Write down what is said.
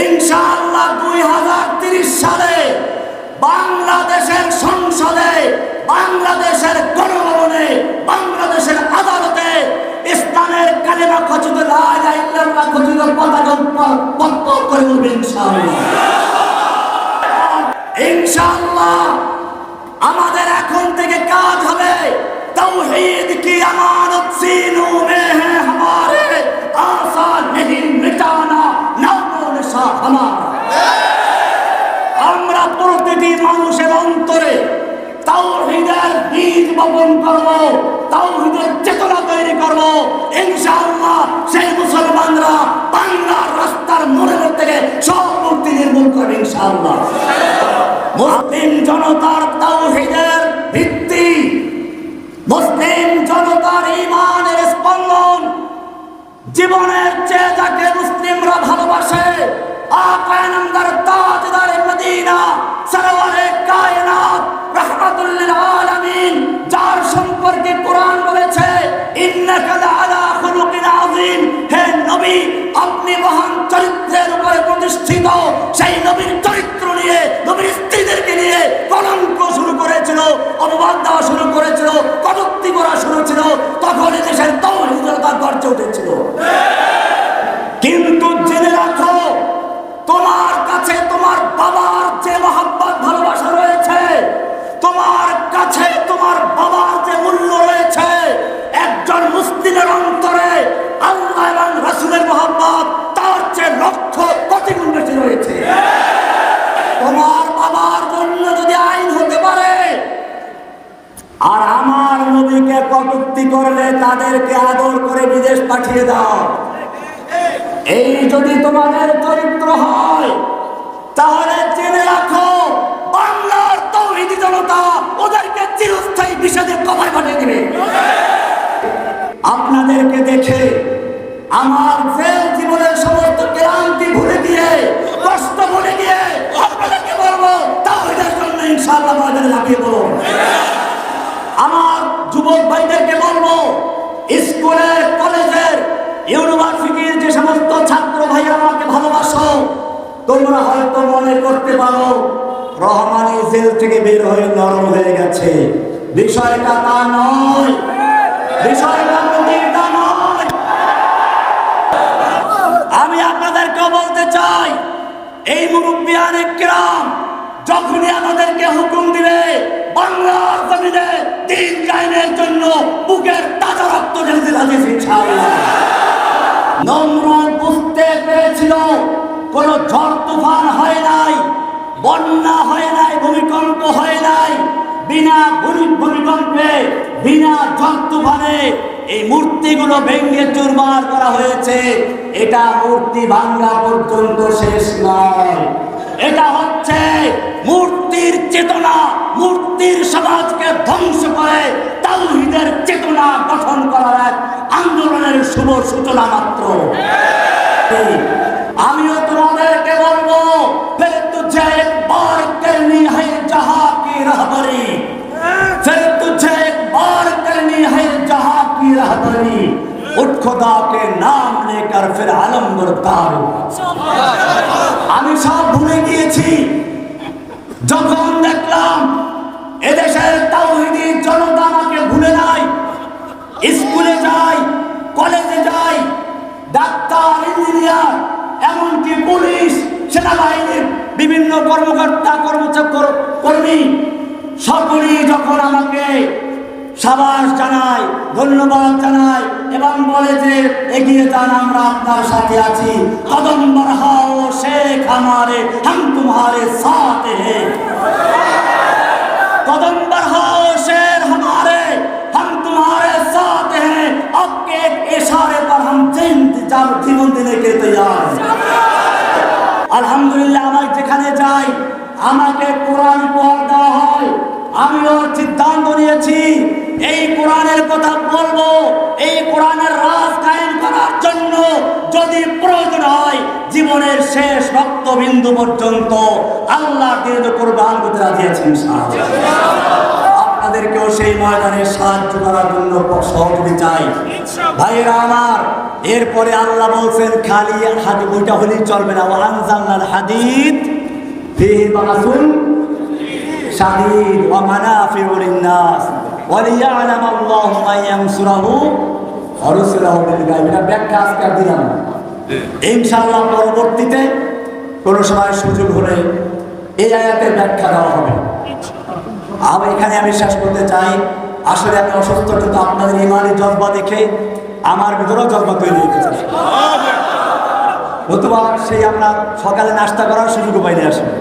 ইনশাআল্লাহ দুই হাজার তিরিশ সালে বাংলাদেশের সংসদে, বাংলাদেশের গণভবনে, বাংলাদেশের আদালতে ইসলামের কালেমা খচিত লাইল্লা খচিত পতাকা পতপত করে ইনশাআল্লাহ আমাদের এখন থেকে কাজ হবে। তৌহিদ কি আমানত সিনু মেহে মানুষের অন্তরে বীজ বপন চেতনা তৈরি ইনশাআল্লাহ সেই মুসলমানরা বাংলার রাস্তার মোড়ে মোড় থেকে সব মূর্তি নির্মূল করবে ইনশাআল্লাহ। মুসলিম জনতার ভিত্তি, মুসলিম জনতার ইমানের স্পন্দন, জীবনের চেয়ে যাকে মুসলিমরা ভালোবাসে আকায়নন্দর তাজদার মদিনা প্রতিষ্ঠিত সেই নবীর চরিত্র নিয়ে, নবীর স্ত্রীদেরকে নিয়ে কলঙ্ক শুরু করেছিল, অপবাদ দেওয়া শুরু করেছিল, কটুক্তি করা শুরু ছিল তখন দেশের তৌহিদতা গর্জে উঠেছিল। তাদেরকে আদর করে বিদেশ পাঠিয়ে দাও। এই যদি তোমাদের চরিত্র হয়, তাহলে জেনে রাখো, বাংলার তৌহিদি জনতা ওদেরকে চিরস্থায়ী বিষাদের কমায় পাঠিয়ে দিবে। আপনাদেরকে দেখে আমার জেল জীবনের সমস্ত ক্লান্তি ভুলে গিয়ে তোমরা হয়তো মনে করতে পারো রহমানি জেল থেকে বের হয়ে নরম হয়ে গেছে। বিষয়টা তা নয়। বিষয়টা নয়। আমি আপনাদেরকেও বলতে চাই, এই মুরব্বিয়ান গ্রাম যখনই আমাদেরকে হুকুম দিবে, বাংলার জমিনে দিন কায়েমের জন্য বুকের তাজা রক্ত লাগিয়েছে ইনশাআল্লাহ। নমরুদ বুঝতে পেরেছিল। কোন ঝড় তুফান হয় নাই, বন্যা হয় নাই, ভূমিকম্প হয় নাই, বিনা ভূমি- ভূমিকম্পে, বিনা ঝড় তুফানে এই মূর্তিগুলো ভেঙে চুরমার করা হয়েছে। এটা মূর্তি ভাঙ্গা পর্যন্ত শেষ নয়। এটা হচ্ছে মূর্তির চেতনা, মূর্তির সমাজকে ধ্বংস করে তাওহীদের চেতনা গঠন করার এক আন্দোলনের শুভ সূচনা মাত্র। की रहबरी उठ खुदा के नाम लेकर फिर आलम बरदार আমি সব ভুলে গিয়েছি যখন দেখলাম এদেশের তাওহিদি জনতা আমাকে ভুলে নাই স্কুলে যাই কলেজে যাই ডাক্তার ইঞ্জিনিয়ার এমনকি পুলিশ সেনাবাহিনীর বিভিন্ন কর্মকর্তা কর্মচক্র কর্মী সকলেই যখন আমাকে সাবাস জানায় ধন্যবাদ জানায় এবং বলে যে এগিয়ে যান আমরা আপনার সাথে আছি কদম বরহাও শেখ আমারে हम तुम्हारे साथ हैं कदम बढ़ाओ शेर हमारे हम तुम्हारे साथ हैं आपके एक इशारे पर हम इंतजार जीवन देने के तैयार हैं আলহামদুলিল্লাহ আমার যেখানে যাই আমাকে কোরআন উপহার দেওয়া হয় আমিও সিদ্ধান্ত নিয়েছি, এই কোরআনের কথা বলব, এই কোরআনের রাজ কায়েম করার জন্য যদি প্রয়োজন হয়, জীবনের শেষ রক্তবিন্দু পর্যন্ত আল্লাহ দিয়ে কোরবান করতে আছেন আপনাদেরকেও সেই ময়দানে সাহায্য করার জন্য সহযোগী চাই। ভাইয়েরা আমার, এরপরে আল্লাহ বলছেন, খালি হাদি ওইটা হলেই চলবে না। ওয়ান জান্নাল হাদিদ ফিহি শাদীদ ওয়া মানাফিউ লিন-নাস। ওয়া লিয়া'লাম আল্লাহু মান ইয়ানসুরুহু ওয়া বিল গায়ব। এটা ব্যাখ্যা আজকে দিলাম। ইনশাআল্লাহ পরবর্তীতে কোনো সময় সুযোগ হলে এই আয়াতের ব্যাখ্যা দেওয়া হবে। আমি এখানে আমি শেষ করতে চাই। আসলে আমি অসুস্থ, কিন্তু আপনাদের ইমানের জজ্বা দেখে আমার ভিতরেও জজ্বা তৈরি হয়ে গেছে। নতুবা সেই আমরা সকালে নাস্তা করার সুযোগ পাইনি আসলে